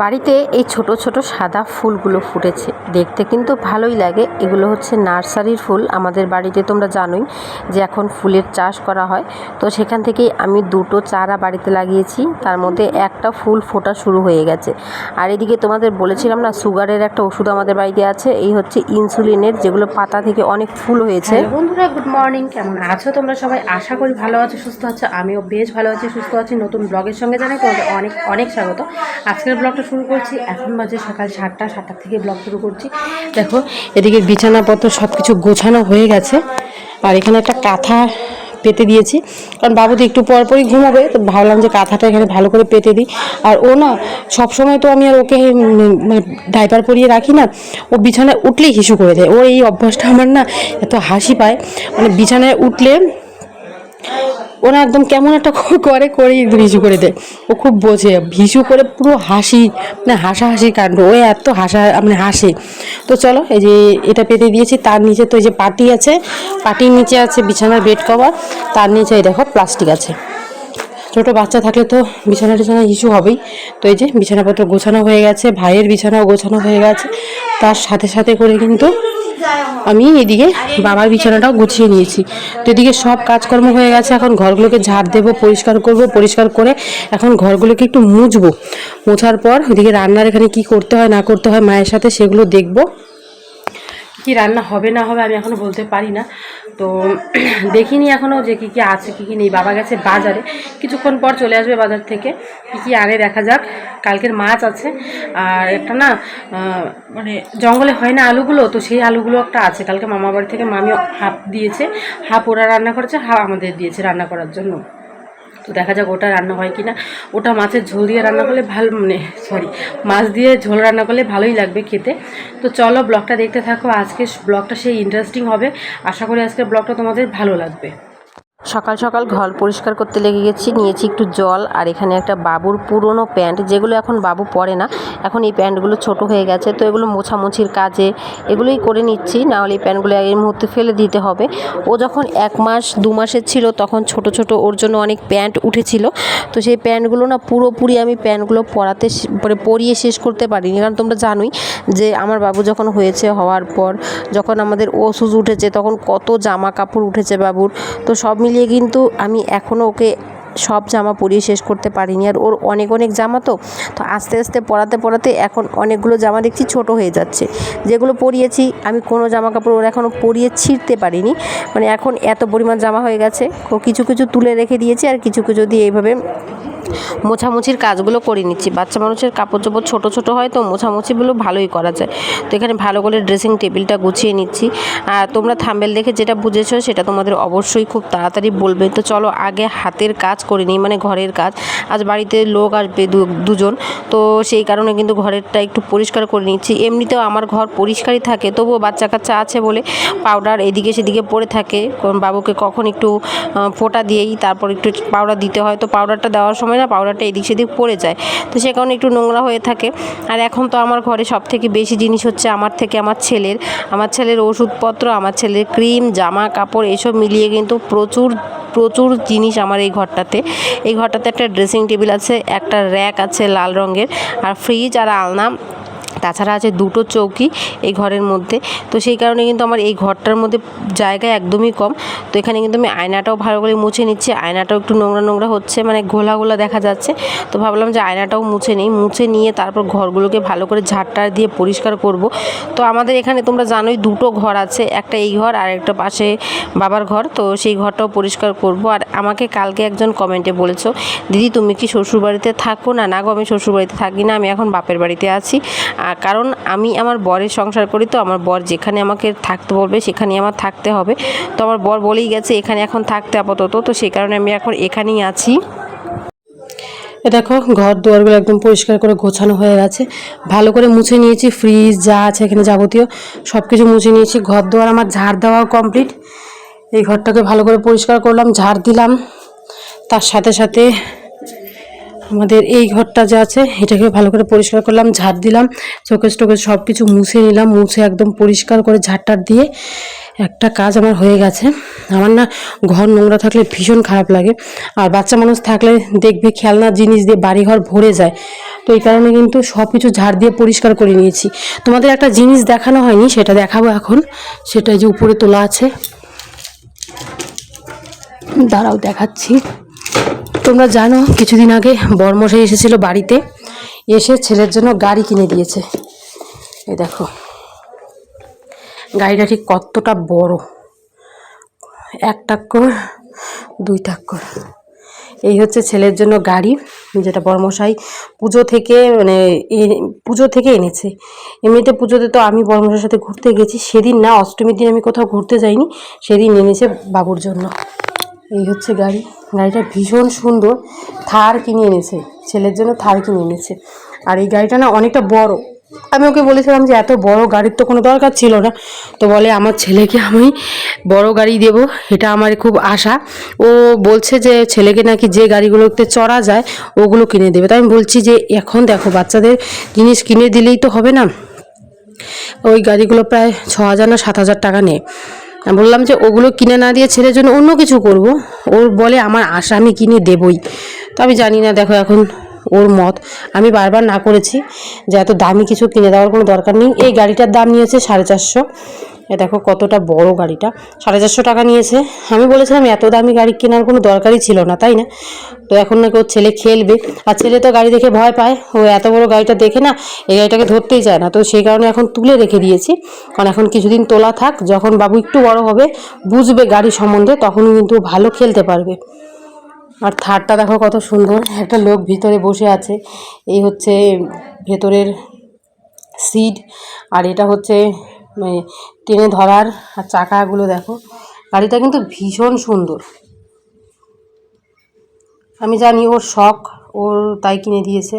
বাড়িতে এই ছোট ছোট সাদা ফুলগুলো ফুটেছে। দেখতে কিন্তু ভালোই লাগে। এগুলো হচ্ছে নার্সারির ফুল। আমাদের বাড়িতে তোমরা জানোই যে এখন ফুলের চাষ করা হয়। তো সেখান থেকেই আমি দুটো চারা বাড়িতে লাগিয়েছি। তার মধ্যে একটা ফুল ফোটা শুরু হয়ে গেছে। আর এদিকে তোমাদের বলেছিলাম না, সুগারের একটা ওষুধ আমাদের বাড়িতে আছে। এই হচ্ছে ইনসুলিনের, যেগুলো পাতা থেকে অনেক ফুল হয়েছে। বন্ধুরা, গুড মর্নিং। কেমন আছো তোমরা সবাই? আশা করি ভালো আছো, সুস্থ আছো। আমিও বেশ ভালো আছি, সুস্থ আছি। নতুন ব্লগের সঙ্গে জানাই তোমাদের অনেক অনেক স্বাগত। আজকের ব্লগটা শুরু করছি। এখন বাজে সকাল সাতটা সাতটা থেকে ব্লগ শুরু করছি। দেখো এদিকে বিছানাপত্র সব কিছু গোছানো হয়ে গেছে। আর এখানে একটা কাঁথা পেতে দিয়েছি। কারণ বাবু তো একটু পর পরই ঘুমাবে তো ভাবলাম যে কাঁথাটা এখানে ভালো করে পেতে দিই। আর ও না সব সময় তো আমি আর ওকে মানে ডাইপার পরিয়ে রাখি না ও বিছানায় উঠলেই হিসু করে দেয়। ও এই অভ্যাসটা আমার না এত হাসি পায়। মানে বিছানায় উঠলে ওরা একদম কেমন একটা করে করেই একদম করে দেয়। ও খুব বোঝে, হিসু করে পুরো হাসি মানে হাসাহাসি কাণ্ড। ও এত হাসা মানে হাসে। তো চলো, এই যে এটা পেতে দিয়েছি, তার নিচে তো এই যে পাটি আছে, পাটির নিচে আছে বিছানার বেড কভার, তার নিচে এই দেখো প্লাস্টিক আছে। ছোট বাচ্চা থাকলে তো বিছানা টিছানা ইস্যু হবেই। তো এই যে বিছানাপত্র গোছানো হয়ে গেছে, ভাইয়ের বিছানাও গোছানো হয়ে গেছে। তার সাথে সাথে করে কিন্তু আমি এদিকে বাবার বিছানাটাও গুছিয়ে নিয়েছি। তো এদিকে সব কাজকর্ম হয়ে গেছে, এখন ঘরগুলোকে ঝাড় দেবো, পরিষ্কার করব, পরিষ্কার করে এখন ঘরগুলোকে একটু মুছবো। মোছার পর ওদিকে রান্নার এখানে কি করতে হয়, না করতে হয়, মায়ের সাথে সেগুলো দেখব। কি রান্না হবে না হবে আমি এখনও বলতে পারি না। তো দেখিনি এখনও যে কী কী আছে, কী কী নেই। বাবা গেছে বাজারে। কিছুক্ষণ পর চলে আসবে বাজার থেকে। কী কী আনে দেখা যাক। কালকের মাছ আছে। আর একটা না মানে জঙ্গলে হয় না আলুগুলো, তো সেই আলুগুলো একটা আছে। কালকে মামা বাড়ি থেকে মামি হাফ দিয়েছে। হাফ ওরা রান্না করেছে, হাফ আমাদের দিয়েছে রান্না করার জন্য। তো দেখা যাক ওটা রান্না হয় কিনা। ওটা মাছের ঝোল দিয়ে রান্না করলে ভালো মানে সরি মাছ দিয়ে ঝোল রান্না করলে ভালোই লাগবে খেতে। তো চলো ব্লগটা দেখতে থাকো। আজকে ব্লগটা সেই ইন্টারেস্টিং হবে। আশা করি আজকের ব্লগটা তোমাদের ভালো লাগবে। সকাল সকাল ঘর পরিষ্কার করতে লেগে গেছি, নিয়েছি একটু জল আর এখানে একটা বাবুর পুরনো প্যান্ট, যেগুলো এখন বাবু পরে না, এখন এই প্যান্টগুলো ছোট হয়ে গেছে, তো এগুলো মোছামুছির কাজে এগুলোই করে নিচ্ছি নাহলে এই প্যান্টগুলো এই মুহূর্তে ফেলে দিতে হবে। ও যখন এক মাস, দু মাসের ছিল, তখন ছোট ছোট ওর জন্য অনেক প্যান্ট উঠেছিল, তো সেই প্যান্টগুলো না পুরোপুরি আমি প্যান্টগুলো পরাতে মানে পরিয়ে শেষ করতে পারিনি, কারণ তোমরা জানোই যে আমার বাবু যখন হয়েছে হওয়ার পর, যখন আমাদের ওষুধ উঠেছে, তখন কত জামা কাপড় উঠেছে বাবুর, তো সব মিলিয়ে কিন্তু আমি এখনও ওকে সব জামা পরিয়ে শেষ করতে পারিনি। আর ওর অনেক অনেক জামা তো তো আস্তে আস্তে পরাতে পরাতে এখন অনেকগুলো জামা দেখছি ছোট হয়ে যাচ্ছে। যেগুলো পরিয়েছি, আমি কোনো জামা কাপড় ওর এখনও পরিয়ে ছিঁড়তে পারিনি। মানে এখন এত পরিমাণ জামা হয়ে গেছে, ও কিছু কিছু তুলে রেখে দিয়েছি আর কিছু কিছু দিয়ে এইভাবে মোছামুছির কাজগুলো করে নিচ্ছি। বাচ্চা মানুষের কাপড় চোপড় ছোটো ছোটো হয় তো মোছামুছিগুলো ভালোই করা যায়। তো এখানে ভালো করে ড্রেসিং টেবিলটা গুছিয়ে নিচ্ছি। আর তোমরা থাম্বেল দেখে যেটা বুঝেছ সেটা তোমাদের অবশ্যই খুব তাড়াতাড়ি বলবে। তো চলো আগে হাতের কাজ করে নিই মানে ঘরের কাজ। আজ বাড়িতে লোক আসবে দুজন। তো সেই কারণে কিন্তু ঘরেরটা একটু পরিষ্কার করে নিচ্ছি। এমনিতেও আমার ঘর পরিষ্কারই থাকে, তবুও বাচ্চা কাচ্চা আছে বলে পাউডার এদিকে সেদিকে পড়ে থাকে। বাবুকে কখন একটু ফোঁটা দিয়েই তারপর একটু পাউডার দিতে হয়। তো পাউডারটা দেওয়ার সময় না পাউডারটা এদিক সেদিক পড়ে যায়। তো সে কারণে একটু নোংরা হয়ে থাকে। আর এখন তো আমার ঘরে সব থেকে বেশি জিনিস হচ্ছে আমার থেকে আমার ছেলের। আমার ছেলের ওষুধপত্র, আমার ছেলের ক্রিম জামা কাপড় এসব মিলিয়ে কিন্তু প্রচুর প্রচুর জিনিস আমার এই ঘরটাতে। এই ঘরটাতে একটা ড্রেসিং টেবিল আছে, একটা র্যাক আছে লাল রঙের, আর ফ্রিজ আর আলনা। তাছাড়া আছে দুটো চৌকি এই ঘরের মধ্যে। তো সেই কারণে কিন্তু আমার এই ঘরটার মধ্যে জায়গা একদমই কম। তো এখানে কিন্তু আমি আয়নাটাও ভালো করে মুছে নিচ্ছি। আয়নাটাও একটু নোংরা নোংরা হচ্ছে মানে ঘোলা ঘোলা দেখা যাচ্ছে। তো ভাবলাম যে আয়নাটাও মুছে নিই। মুছে নিয়ে তারপর ঘরগুলোকে ভালো করে ঝাড়টার দিয়ে পরিষ্কার করব। তো আমাদের এখানে তোমরা জানোই দুটো ঘর আছে, একটা এই ঘর আর একটা পাশে বাবার ঘর। তো সেই ঘরটাও পরিষ্কার করব। আর আমাকে কালকে একজন কমেন্টে বলেছ, দিদি, তুমি কি শ্বশুরবাড়িতে থাকো? না না গো, আমি শ্বশুরবাড়িতে থাকি না, আমি এখন বাপের বাড়িতে আছি। আর কারণ আমি আমার বরের সংসার করি, তো আমার বর যেখানে আমাকে থাকতে বলবে সেখানেই আমার থাকতে হবে। তো আমার বর বলেই গেছে, এখানে এখন থাকতে আপাতত। তো সেই কারণে আমি এখন এখানেই আছি। দেখো ঘর দুয়ারগুলো একদম পরিষ্কার করে গোছানো হয়ে গেছে। ভালো করে মুছে নিয়েছি, ফ্রিজ যা আছে এখানে যাবতীয় সব কিছু মুছে নিয়েছি। ঘর দুয়ার আমার ঝাড় দেওয়াও কমপ্লিট। এই ঘরটাকে ভালো করে পরিষ্কার করলাম, ঝাড় দিলাম। তার সাথে সাথে আমাদের এই ঘরটা যে আছে, এটাকে ভালো করে পরিষ্কার করলাম, ঝাড় দিলাম, চোখেস টোকেস সব কিছু মুছে নিলাম, মুছে একদম পরিষ্কার করে ঝাড়টার দিয়ে একটা কাজ আমার হয়ে গেছে। আমার না ঘর নোংরা থাকলে ভীষণ খারাপ লাগে। আর বাচ্চা মানুষ থাকলে দেখবে খেলনা, জিনিস দিয়ে বাড়িঘর ভরে যায়। তো এই কারণে কিন্তু সব কিছু ঝাড় দিয়ে পরিষ্কার করে নিয়েছি। তোমাদের একটা জিনিস দেখানো হয়নি, সেটা দেখাবো এখন। সেটা যে উপরে তোলা আছে। দাঁড়াও দেখাচ্ছি। তোমরা জানো, কিছুদিন আগে বরমশাই এসেছিল বাড়িতে, এসে ছেলের জন্য গাড়ি কিনে দিয়েছে। এই দেখো, গাড়িটা ঠিক কতটা বড়। এক টাক্কর দুই টাক্কর এই হচ্ছে ছেলের জন্য গাড়ি, যেটা বর্মশাই পুজো থেকে মানে পুজো থেকে এনেছে। এমনিতে পুজোতে তো আমি বর্মশাইয়ের সাথে ঘুরতে গেছি, সেদিন না, অষ্টমীর দিন আমি কোথাও ঘুরতে যাইনি, সেদিন এনেছে বাবুর জন্য। এই হচ্ছে গাড়ি। গাড়িটা ভীষণ সুন্দর। থার কিনে এনেছে। ছেলের জন্য থার কিনে এনেছে। আর এই গাড়িটা না অনেকটা বড়। আমি ওকে বলেছিলাম যে, এত বড় গাড়ির তো কোনো দরকার ছিল না। তো বলে, আমার ছেলেকে আমি বড় গাড়ি দেব। এটা আমার খুব আশা। ও বলছে যে, ছেলেকে নাকি যে গাড়িগুলোতে চড়া যায়, ওগুলো কিনে দেবে। তাই আমি বলছি যে, এখন দেখো, বাচ্চাদের জিনিস কিনে দিলেই তো হবে না। ওই গাড়িগুলো প্রায় ছ হাজার না সাত হাজার টাকা নেয়। বললাম যে ওগুলো কিনে না দিয়ে ছেলের জন্য অন্য কিছু করব। ওর বলে, আমার আশা আমি কিনে দেবই। তো আমি জানি না, দেখো এখন ওর মত। আমি বারবার না করেছি যে এত দামি কিছু কিনে দেওয়ার কোনো দরকার নেই। এই গাড়িটার দাম নিয়েছে সাড়ে চারশো। এ দেখো কতটা বড় গাড়িটা। সাড়ে চারশো টাকা নিয়েছে। আমি বলেছিলাম এত দামি গাড়ি কেনার কোনো দরকারই ছিল না, তাই না? তো এখন নাকি ওর ছেলে খেলবে। আর ছেলে তো গাড়ি দেখে ভয় পায়। ও এত বড় গাড়িটা দেখে না, এই গাড়িটাকে ধরতেই চায় না। তো সেই কারণে এখন তুলে রেখে দিয়েছি। কারণ এখন কিছুদিন তোলা থাক, যখন বাবু একটু বড় হবে, বুঝবে গাড়ি সম্বন্ধে তখন কিন্তু ভালো খেলতে পারবে। আর থারটা দেখো কত সুন্দর। একটা লোক ভিতরে বসে আছে। এই হচ্ছে ভেতরের সিট। আর এটা হচ্ছে টেনে ধরার আর চাকাগুলো দেখো। গাড়িটা কিন্তু ভীষণ সুন্দর। আমি জানি ওর শখ, ওর তাই কিনে দিয়েছে।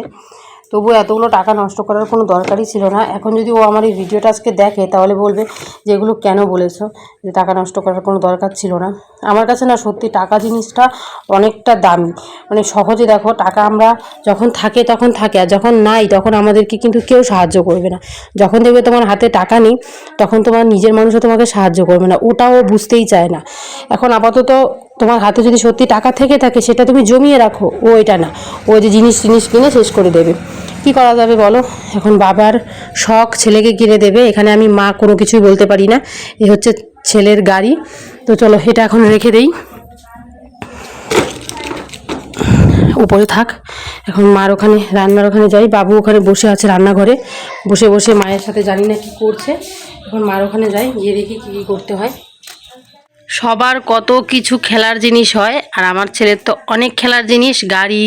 তবু এতগুলো টাকা নষ্ট করার কোনো দরকারই ছিল না। এখন যদি ও আমার এই ভিডিওটা আজকে দেখে, তাহলে বলবে যে এগুলো কেন বলেছ? যে টাকা নষ্ট করার কোনো দরকার ছিল না। আমার কাছে না সত্যি টাকা জিনিসটা অনেকটা দামি। মানে সহজে দেখো, টাকা আমরা যখন থাকে তখন থাকে, আর যখন নাই তখন আমাদেরকে কিন্তু কেউ সাহায্য করবে না। যখন দেখবে তোমার হাতে টাকা নেই, তখন তোমার নিজের মানুষও তোমাকে সাহায্য করবে না। ওটাও বুঝতেই চায় না। এখন আপাতত তোমার হাতে যদি সত্যি টাকা থেকে থাকে, সেটা তুমি জমিয়ে রাখো। ও এটা না। ও যে জিনিস জিনিস কিনে শেষ করে দেবে। কি করা যাবে বলো? এখন বাবার শখ ছেলেকে কিনে দেবে, এখানে আমি মা কোনো কিছুই বলতে পারি না, এ হচ্ছে ছেলের গাড়ি। তো চলো, এটা এখন রেখে দেই। উপরে থাক, এখন মার ওখানে, রান্নার ওখানে যাই। বাবু ওখানে বসে আছে রান্নাঘরে, বসে বসে মায়ের সাথে জানি না কি করছে। এখন মার ওখানে যাই, গিয়ে দেখি কী করতে হয়। সবার কত কিছু খেলার জিনিস হয়, আর আমার ছেলের তো অনেক খেলার জিনিস, গাড়ি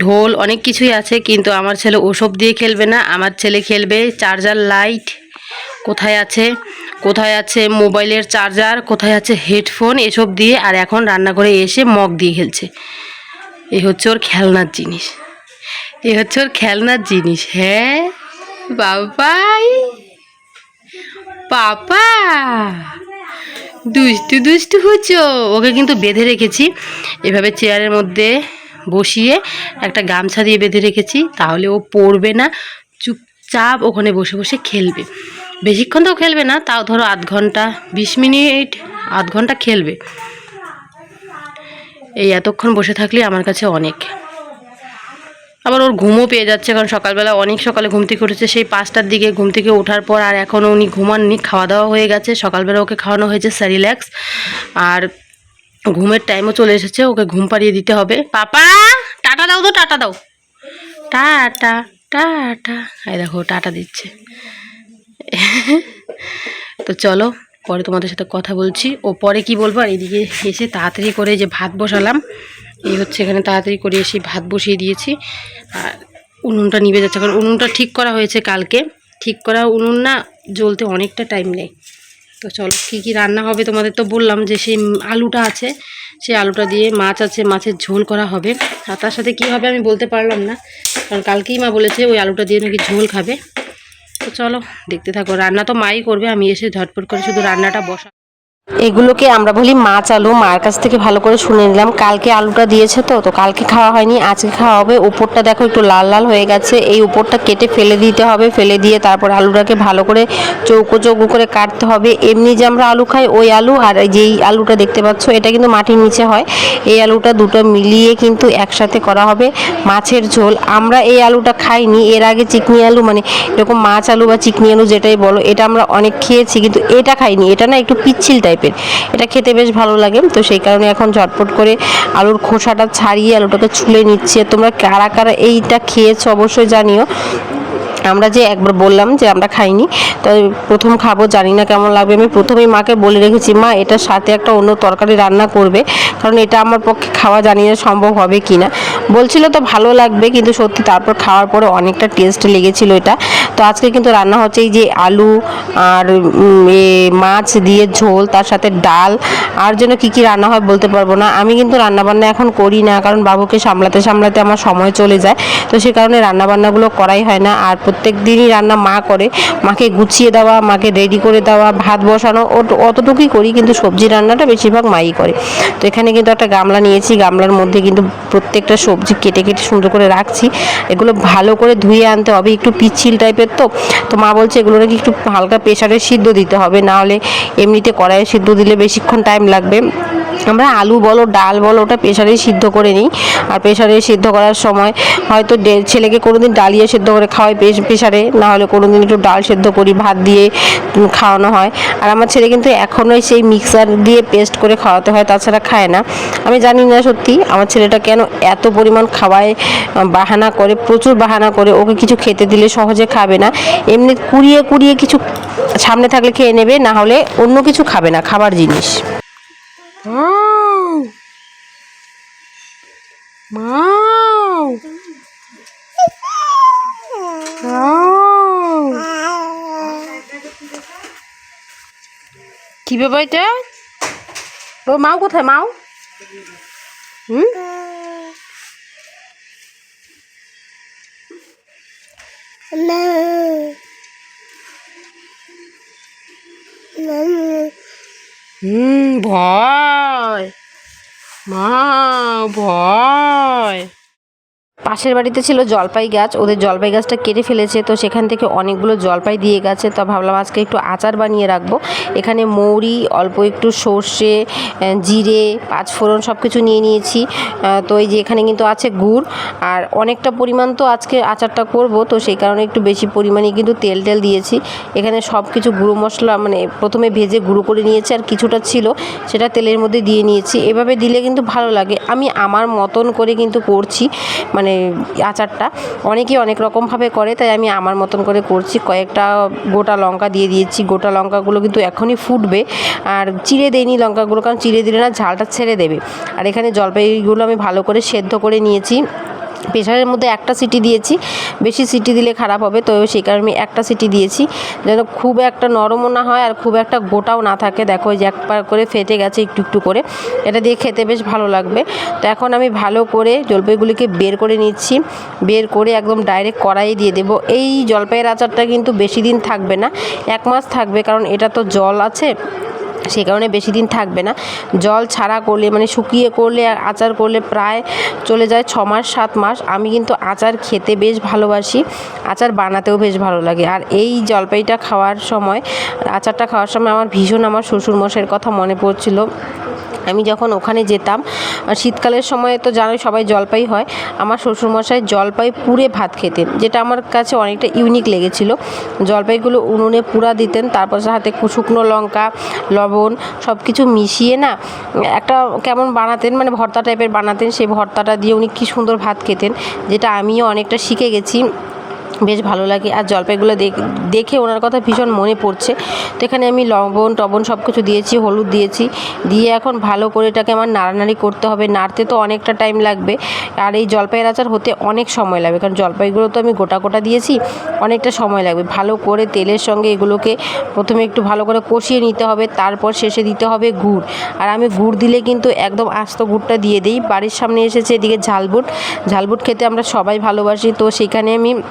ঢোল অনেক কিছুই আছে, কিন্তু আমার ছেলে ওসব দিয়ে খেলবে না। আমার ছেলে খেলবে চার্জার লাইট। কোথায় আছে? কোথায় আছে মোবাইলের চার্জার? কোথায় আছে হেডফোন? এসব দিয়ে আর এখন রান্নাঘরে এসে মগ দিয়ে খেলছে। এই হচ্ছে ওর খেলনার জিনিস। এই হচ্ছে ওর খেলনার জিনিস। হ্যাঁ বাবাই। পাপা, দুষ্টু দুষ্টু হচ্ছো। ওকে কিন্তু বেঁধে রেখেছি। এভাবে চেয়ারের মধ্যে বসিয়ে একটা গামছা দিয়ে বেঁধে রেখেছি, তাহলে ও পড়বে না। চুপচাপ ওখানে বসে বসে খেলবে। বেশিক্ষণ তো খেলবে না, তাও ধরো আধ ঘণ্টা, বিশ মিনিট, আধ ঘণ্টা খেলবে। এই এতক্ষণ বসে থাকলে আমার কাছে অনেক। আবার ওর ঘুমও পেয়ে যাচ্ছে, কারণ সকালবেলা অনেক সকালে ঘুম থেকে উঠেছে। সেই পাঁচটার দিকে ঘুম থেকে ওঠার পর আর এখনও উনি ঘুমাননি, খাওয়া দাওয়া হয়ে গেছে। সকালবেলা ওকে খাওয়ানো হয়েছে স্যারিল্যাক্স আর ঘুমের টাইমও চলে এসেছে, ওকে ঘুম পাড়িয়ে দিতে হবে। পাপা, টাটা দাও তো, টাটা দাও। Tata tata. এই দেখো, টাটা দিচ্ছে। তো চলো, পরে তোমাদের সাথে কথা বলছি। ও পরে কি বলব, আর এদিকে এসে তাড়াতাড়ি করে যে ভাত বসালাম, এই হচ্ছে এখানে তাড়াতাড়ি করে এসে ভাত বসিয়ে দিয়েছি। আর উনুনটা নিভে যাচ্ছে, কারণ উনুনটা ঠিক করা হয়েছে কালকে। ঠিক করা উনুন না, জ্বলতে অনেকটা টাইম নেয়। তো চলো, কী কী রান্না হবে তোমাদের তো বললাম যে সেই আলুটা আছে, সেই আলুটা দিয়ে মাছ আছে, মাছের ঝোল করা হবে। আর তার সাথে কী হবে আমি বলতে পারলাম না, কারণ কালকেই মা বলেছে ওই আলুটা দিয়ে নাকি ঝোল খাবে। তো চলো, দেখতে থাকো, রান্না তো মাই করবে, আমি এসে ঝটপট করে শুধু রান্নাটা বসা এগুলোকে আমরা বলি মাছ আলু। মার কাছ থেকে ভালো করে শুনে নিলাম। কালকে আলুটা দিয়েছে তো তো কালকে খাওয়া হয়নি, আজকে খাওয়া হবে। উপরটা দেখো একটু লাল লাল হয়ে গেছে। এই উপরটা কেটে ফেলে দিতে হবে, ফেলে দিয়ে তারপর আলুটাকে ভালো করে চৌকো চৌকো করে কাটতে হবে। এমনি যে আমরা আলু খাই, ওই আলু আর যেই আলুটা দেখতে পাচ্ছ, এটা কিন্তু মাটির নিচে হয়। এই আলুটা দুটো মিলিয়ে কিন্তু একসাথে করা হবে মাছের ঝোল। আমরা এই আলুটা খাইনি, এর আগে চিকনি আলু মানে এরকম মাছ আলু বা চিকনি আলু যেটাই বলো, এটা আমরা অনেক খেয়েছি, কিন্তু এটা খাইনি। এটা না একটু পিচ্ছিল টাইপের। এটা খেতে বেশ ভালো লাগে, তো সেই কারণে এখন ঝটপট করে আলুর খোসাটা ছাড়িয়ে আলুটাকে ছুলে নিচ্ছে। তোমরা কারা কারা এইটা খেয়েছো অবশ্যই জানিও। আমরা যে একবার বললাম যে আমরা খাইনি তো প্রথম খাব, জানি না কেমন লাগবে। আমি প্রথমেই মাকে বলে রেখেছি, মা এটার সাথে একটা অন্য তরকারি রান্না করবে, কারণ এটা আমার পক্ষে খাওয়া জানি না সম্ভব হবে কি না বলছিল, তো ভালো লাগবে, কিন্তু সত্যি তারপর খাওয়ার পরে অনেকটা টেস্ট লেগেছিল এটা। তো আজকে কিন্তু রান্না হচ্ছে এই যে আলু আর মাছ দিয়ে ঝোল, তার সাথে ডাল, আর যেন কী কী রান্না হয় বলতে পারব না। আমি কিন্তু রান্নাবান্না এখন করি না, কারণ বাবুকে সামলাতে সামলাতে আমার সময় চলে যায়, তো সে কারণে রান্নাবান্নাগুলো করাই হয় না, আর প্রত্যেক দিনই রান্না মা করে। মাকে গুছিয়ে দেওয়া, মাকে রেডি করে দেওয়া, ভাত বসানো অতটুকুই করি কিন্তু সবজি রান্নাটা বেশিরভাগ মাই করে। তো এখানে কিন্তু একটা গামলা নিয়েছি, গামলার মধ্যে কিন্তু প্রত্যেকটা সবজি কেটে কেটে সুন্দর করে রাখছি। এগুলো ভালো করে ধুয়ে আনতে হবে, একটু পিচ্ছিল টাইপের তো। তো মা বলছে এগুলো নাকি একটু হালকা প্রেশারে সিদ্ধ দিতে হবে না হলে এমনিতে কড়াইয়ে সিদ্ধ দিলে বেশিক্ষণ টাইম লাগবে। আমরা আলু বলো, ডাল বলো, ওটা প্রেশারেই সিদ্ধ করে নিই। আর প্রেশারে সিদ্ধ করার সময় হয়তো ছেলেকে কোনোদিন ডালিয়ে সেদ্ধ করে খাওয়াই প্রেশারে না হলে কোনোদিন একটু ডাল সেদ্ধ করি, ভাত দিয়ে খাওয়ানো হয়। আর আমার ছেলে কিন্তু এখনোই সেই মিক্সার দিয়ে পেস্ট করে খাওয়াতে হয়, তাছাড়া খায় না। আমি জানি না সত্যি, আমার ছেলেটা কেন এত পরিমাণ খাওয়ায় বাহানা করে, প্রচুর বাহানা করে, ওকে কিছু খেতে দিলে সহজে খাবে না। এমনি কুড়িয়ে কুড়িয়ে কিছু সামনে থাকলে খেয়ে নেবে, না হলে অন্য কিছু খাবে না, খাবার জিনিস। কি ব্যাপার এটা ও মাও কোথায় মাও হুম ভয়। মা ভয়। পাশের বাড়িতে ছিল জলপাই গাছ, ওদের জলপাই গাছটা কেটে ফেলেছে, তো সেখান থেকে অনেকগুলো জলপাই দিয়ে গেছে, তো ভাবলাম আজকে একটু আচার বানিয়ে রাখব। এখানে মৌরি, অল্প একটু সর্ষে জিরে, পাঁচফোড়ন সব কিছু নিয়ে নিয়েছি। তো এই যে এখানে কিন্তু আছে গুড়, আর অনেকটা পরিমাণ তো আজকে আচারটা করব, তো সেই কারণে একটু বেশি পরিমাণে কিন্তু তেল টেল দিয়েছি। এখানে সব কিছু গুঁড়ো মশলা মানে প্রথমে ভেজে গুঁড়ো করে নিয়েছি, আর কিছুটা ছিল, সেটা তেলের মধ্যে দিয়ে নিয়েছি। এভাবে দিলে কিন্তু ভালো লাগে। আমি আমার মতন করে কিন্তু করছি মানে আচারটা। অনেকেই অনেক রকমভাবে করে, তাই আমি আমার মতন করে করছি। কয়েকটা গোটা লঙ্কা দিয়ে দিয়েছি। গোটা লঙ্কাগুলো কিন্তু এখনই ফুটবে। আর চিড়ে দেয়নি লঙ্কাগুলো, কারণ চিড়ে দিলে না ঝালটা ছেড়ে দেবে। আর এখানে জলপাইগুলো আমি ভালো করে সেদ্ধ করে নিয়েছি। প্রেশারের মধ্যে একটা সিটি দিয়েছি, বেশি সিটি দিলে খারাপ হবে, তো সেই কারণে আমি একটা সিটি দিয়েছি। যেন খুব একটা নরমও না হয় আর খুব একটা গোটাও না থাকে। দেখো যে একবার করে ফেটে গেছে একটু একটু করে। এটা দিয়ে খেতে বেশ ভালো লাগবে। তো এখন আমি ভালো করে জলপাইগুলিকে বের করে নিচ্ছি। বের করে একদম ডাইরেক্ট কড়াইয়ে দিয়ে দেবো। এই জলপাইয়ের আচারটা কিন্তু বেশি দিন থাকবে না, এক মাস থাকবে। কারণ এটা তো জল আছে সেই কারণে বেশি দিন থাকবে না। জল ছাড়া করলে মানে শুকিয়ে করলে আর আচার করলে প্রায় চলে যায় ছ মাস, সাত মাস। আমি কিন্তু আচার খেতে বেশ ভালোবাসি। আচার বানাতেও বেশ ভালো লাগে। আর এই জলপাইটা খাওয়ার সময়, আচারটা খাওয়ার সময় আমার ভীষণ আমার শ্বশুরমশাইয়ের কথা মনে পড়ছিল। আমি যখন ওখানে যেতাম শীতকালের সময় তো জানোই সবাই জলপাই হয়, আমার শ্বশুরমশাই জলপাই পুড়ে ভাত খেতেন, যেটা আমার কাছে অনেকটা ইউনিক লেগেছিল। জলপাইগুলো উনুনে পুরা দিতেন, তারপর কু- শুকনো লঙ্কা, লবণ সব কিছু মিশিয়ে না, একটা কেমন বানাতেন মানে ভর্তা টাইপের বানাতেন, সেই ভর্তাটা দিয়ে উনি কী সুন্দর ভাত খেতেন, যেটা আমিও অনেকটা শিখে গেছি। বেশ ভালো লাগে। আর জলপাইগুলো দেখ- ওনার কথা ভীষণ মনে পড়ছে। তো এখানে আমি লবণ টবণ সব কিছু দিয়েছি, হলুদ দিয়েছি। দিয়ে এখন ভালো করে এটাকে আমার নাড়ানাড়ি করতে হবে। নাড়তে তো অনেকটা টাইম লাগবে। আর এই জলপাইয়ের আচার হতে অনেক সময় লাগবে। কারণ জলপাইগুলো তো আমি গোটা গোটা দিয়েছি, অনেকটা সময় লাগবে। ভালো করে তেলের সঙ্গে এগুলোকে প্রথমে একটু ভালো করে কষিয়ে নিতে হবে। তারপর শেষে দিতে হবে গুড়। আর আমি গুড় দিলে কিন্তু একদম আস্ত গুড়টা দিয়ে দিই। বাড়ির সামনে এসেছে এদিকে ঝালবুট। ঝালবুট খেতে আমরা সবাই ভালোবাসি। তো সেখানে আমি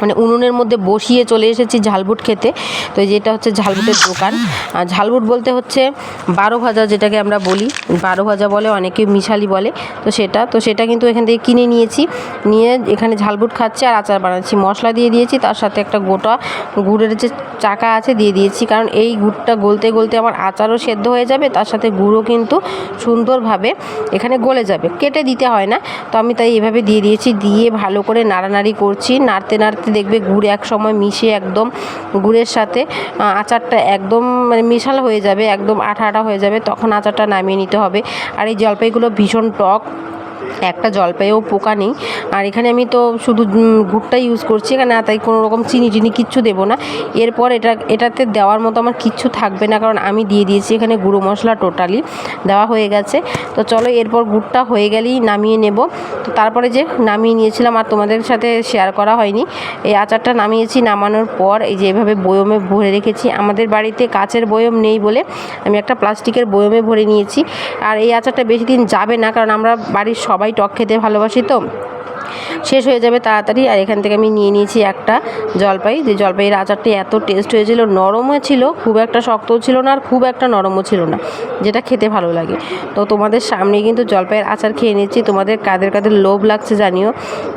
মানে উনুনের মধ্যে বসিয়ে চলে এসেছি ঝালবুট খেতে। তো যেটা হচ্ছে ঝালবুটের দোকান। আর ঝালবুট বলতে হচ্ছে বারো ভাজা যেটাকে আমরা বলি। বারো ভাজা বলে, অনেকে মিশালি বলে। তো সেটা তো সেটা কিন্তু এখান থেকে কিনে নিয়েছি। নিয়ে এখানে ঝালবুট খাচ্ছি আর আচার বানাচ্ছি। মশলা দিয়ে দিয়েছি, তার সাথে একটা গোটা গুড়ের যে চাকা আছে দিয়ে দিয়েছি। কারণ এই গুড়টা গলতে গলতে আমার আচারও সেদ্ধ হয়ে যাবে, তার সাথে গুঁড়ো কিন্তু সুন্দরভাবে এখানে গলে যাবে। কেটে দিতে হয় না। তো আমি তাই এভাবে দিয়ে দিয়েছি। দিয়ে ভালো করে নাড়ানাড়ি করছি। নাড়তে নাড়তে দেখবে গুড় এক সময় মিশে একদম গুড়ের সাথে আচারটা একদম মানে মিশাল হয়ে যাবে, একদম আঠা আঠা হয়ে যাবে, তখন আচারটা নামিয়ে নিতে হবে। আর এই জলপাইগুলো ভীষণ টক। একটা জলপাইও পোকা নেই। আর এখানে আমি তো শুধু গুড়টা ইউজ করছি, এখানে তাই কোনো রকম চিনি টিনি কিচ্ছু দেবো না। এরপর এটা, এটাতে দেওয়ার মতো আমার কিচ্ছু থাকবে না, কারণ আমি দিয়ে দিয়েছি এখানে গুঁড়ো মশলা টোটালি দেওয়া হয়ে গেছে। তো চলো এরপর গুড়টা হয়ে গেলেই নামিয়ে নেব। তো তারপরে যে নামিয়ে নিয়েছিলাম আর তোমাদের সাথে শেয়ার করা হয়নি, এই আচারটা নামিয়েছি নামানোর পর, এই যে এভাবে বয়মে ভরে রেখেছি। আমাদের বাড়িতে কাচের বয়ম নেই বলে আমি একটা প্লাস্টিকের বয়মে ভরে নিয়েছি। আর এই আচারটা বেশি দিন যাবে না, কারণ আমরা বাড়ির সবাই টক খেতে ভালোবাসি তো। শেষ হয়ে যাবে তাড়াতাড়ি। আর এখান থেকে আমি নিয়ে নিয়েছি একটা জলপাই। যে জলপাইয়ের আচারটি এত টেস্ট হয়েছিল, নরমও ছিল, খুব একটা শক্তও ছিল না আর খুব একটা নরমও ছিল না, যেটা খেতে ভালো লাগে। তো তোমাদের সামনে কিন্তু জলপাইয়ের আচার খেয়ে নিচ্ছি। তোমাদের কাদের কাদের লোভ লাগছে জানিও।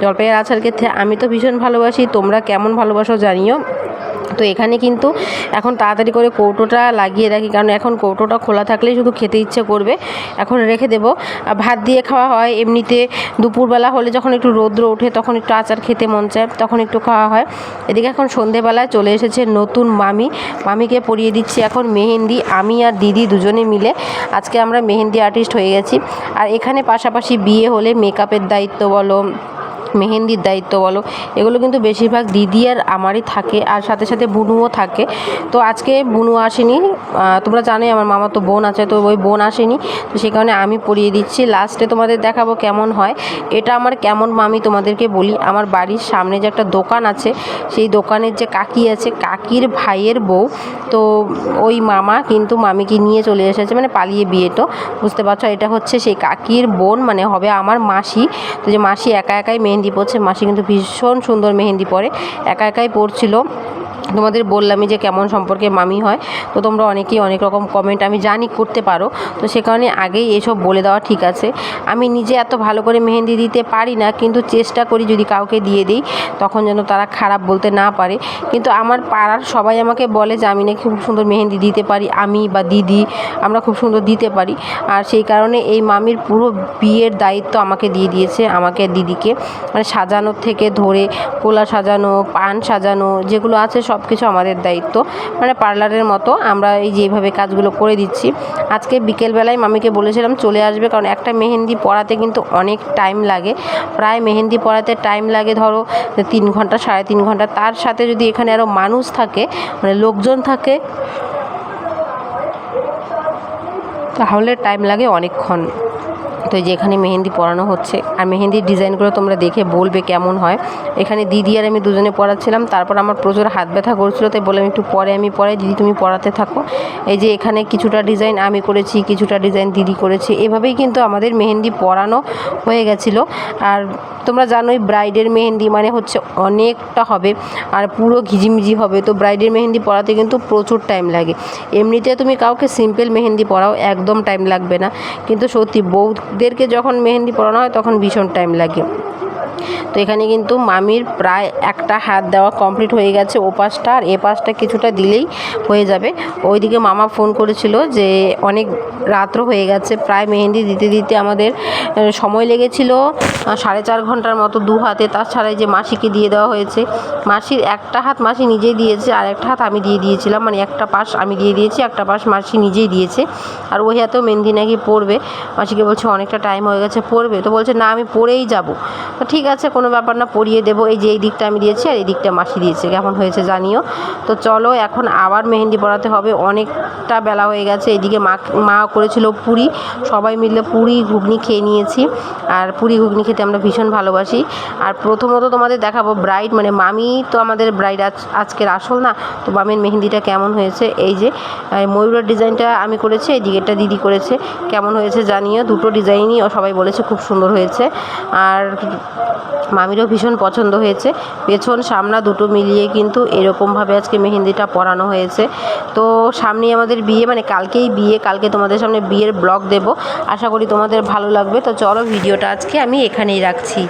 জলপাইয়ের আচার খেতে আমি তো ভীষণ ভালোবাসি, তোমরা কেমন ভালোবাসো জানিও। তো এখানে কিন্তু এখন তাড়াতাড়ি করে কৌটোটা লাগিয়ে রাখি, কারণ এখন কৌটোটা খোলা থাকলেই শুধু খেতে ইচ্ছে করবে। এখন রেখে দেবো। আর ভাত দিয়ে খাওয়া হয়, এমনিতে দুপুরবেলা হলে যখন একটু রৌদ্র ওঠে তখন একটু আচার খেতে মন চায়, তখন একটু খাওয়া হয়। এদিকে এখন সন্ধেবেলায় চলে এসেছে নতুন মামি। মামিকে পরিয়ে দিচ্ছি এখন মেহেন্দি, আমি আর দিদি দুজনে মিলে। আজকে আমরা মেহেন্দি আর্টিস্ট হয়ে গেছি। আর এখানে পাশাপাশি বিয়ে হলে মেকআপের দায়িত্ব বলো মেহেন্দির দায়িত্ব বলো, এগুলো কিন্তু বেশিরভাগ দিদি আর আমারই থাকে, আর সাথে সাথে বুনুও থাকে। তো আজকে বুনু আসেনি তোমরা জানোই আমার মামা তো বোন আছে, তো ওই বোন আসেনি, তো সেই কারণে আমি পরিয়ে দিচ্ছি। লাস্টে তোমাদের দেখাবো কেমন হয়। এটা আমার কেমন মামি তোমাদেরকে বলি, আমার বাড়ির সামনে যে একটা দোকান আছে, সেই দোকানের যে কাকি আছে, কাকির ভাইয়ের বউ, তো ওই মামা কিন্তু মামিকে নিয়ে চলে এসেছে মানে পালিয়ে বিয়ে তো, বুঝতে পারছ? এটা হচ্ছে সেই কাকির বোন মানে হবে আমার মাসি। তো যে মাসি একা একাই মেহেন্দি পড়ছে মাসি কিন্তু ভীষণ সুন্দর মেহেন্দি পরে। একা একাই পরছিল। তোমাদের বললামই যে কেমন সম্পর্কে মামি হয়, তো তোমরা অনেকেই অনেক রকম কমেন্ট আমি জানি করতে পারো। তো সে কারণে আগেই এসব বলে দেওয়া ঠিক আছে। আমি নিজে এত ভালো করে মেহেন্দি দিতে পারি না, কিন্তু চেষ্টা করি যদি কাউকে দিয়ে দিই, তখন যেন তারা খারাপ বলতে না পারে। কিন্তু আমার পাড়ার সবাই আমাকে বলে যে, আমি নাকি খুব সুন্দর মেহেন্দি দিতে পারি, আমি বা দিদি, আমরা খুব সুন্দর দিতে পারি। আর সেই কারণে এই মামির পুরো বিয়ের দায়িত্ব আমাকে দিয়ে দিয়েছে, আমাকে দিদিকে। মানে সাজানোর থেকে ধরে, কোলা সাজানো, পান সাজানো, যেগুলো আছে সব কিছু আমাদের দায়িত্ব। মানে পার্লারের মতো আমরা এই যেভাবে কাজগুলো করে দিচ্ছি। আজকে বিকেলবেলায় মামিকে বলেছিলাম চলে আসবে কারণ একটা মেহেন্দি পরাতে কিন্তু অনেক টাইম লাগে। প্রায় মেহেন্দি পরাতে টাইম লাগে ধরো তিন ঘণ্টা, সাড়ে তিন ঘণ্টা। তার সাথে যদি এখানে আরও মানুষ থাকে মানে লোকজন থাকে, তাহলে টাইম লাগে অনেকক্ষণ। তো এই যে এখানে মেহেন্দি পরানো হচ্ছে। আর মেহেন্দির ডিজাইনগুলো তোমরা দেখে বলবে কেমন হয়। এখানে দিদি আর আমি দুজনে পড়াচ্ছিলাম। তারপর আমার প্রচুর হাত ব্যথা করছিল, তাই বললাম একটু পরে আমি পরে দিদি তুমি পড়াতে থাকো। এই যে এখানে কিছুটা ডিজাইন আমি করেছি, কিছুটা ডিজাইন দিদি করেছে। এভাবেই কিন্তু আমাদের মেহেন্দি পরানো হয়ে গেছিল। আর তোমরা জানোই ব্রাইডের মেহেন্দি মানে হচ্ছে অনেকটা হবে, আর পুরো ঘিজিমিজি হবে। তো ব্রাইডের মেহেন্দি পরাতে কিন্তু প্রচুর টাইম লাগে। এমনিতে তুমি কাউকে সিম্পল মেহেন্দি পরাও একদম টাইম লাগবে না। কিন্তু সত্যি বউদেরকে যখন মেহেন্দি পরানো হয় তখন ভীষণ টাইম লাগে। তো এখানে কিন্তু মামির প্রায় একটা হাত দেওয়া কমপ্লিট হয়ে গেছে ও পাশটা আর এ পাশটা কিছুটা দিলেই হয়ে যাবে। ওইদিকে মামা ফোন করেছিল যে অনেক রাত্র হয়ে গেছে, প্রায় মেহেন্দি দিতে দিতে আমাদের সময় লেগেছিল সাড়ে চার ঘণ্টার মতো দু হাতে তাছাড়া যে মাসিকে দিয়ে দেওয়া হয়েছে। মাসির একটা হাত মাসি নিজেই দিয়েছে, আর একটা হাত আমি দিয়ে দিয়েছিলাম মানে একটা পাশ আমি দিয়ে দিয়েছি, একটা পাশ মাসি নিজেই দিয়েছে। আর ওই হাতেও মেহেন্দি নাকি পড়বে মাসিকে বলছে অনেকটা টাইম হয়ে গেছে পড়বে তো বলছে, না, আমি পড়েই যাব। ঠিক আছে, কোনো ব্যাপার না, পরিয়ে দেবো। এই যে এই দিকটা আমি দিয়েছি আর এই দিকটা মাসি দিয়েছে, কেমন হয়েছে জানিও। তো চলো, এখন আবার মেহেন্দি পরাতে হবে। অনেকটা বেলা হয়ে গেছে এদিকে মা মা করেছিল পুরি। সবাই মিলে পুরি, ঘুগনি খেয়ে নিয়েছি। আর পুরি, ঘুগনি খেতে আমরা ভীষণ ভালোবাসি। আর প্রথমত তোমাদের দেখাবো ব্রাইড মানে মামি তো আমাদের ব্রাইড আজ আজকের আসল না, তো মামির মেহেন্দিটা কেমন হয়েছে? এই যে ময়ূরের ডিজাইনটা আমি করেছি, এই দিকেরটা দিদি করেছে। কেমন হয়েছে জানিও, দুটো ডিজাইনই সবাই বলেছে খুব সুন্দর হয়েছে। আর মামিরও ভীষণ পছন্দ হয়েছে। পেছন সামনা দুটো মিলিয়ে কিন্তু এরকমভাবে আজকে মেহেন্দিটা পরানো হয়েছে। তো সামনেই আমাদের বিয়ে মানে কালকেই বিয়ে, কালকে তোমাদের সামনে বিয়ের ব্লগ দেব। আশা করি তোমাদের ভালো লাগবে। তো চলো ভিডিওটা আজকে আমি এখানেই রাখছি।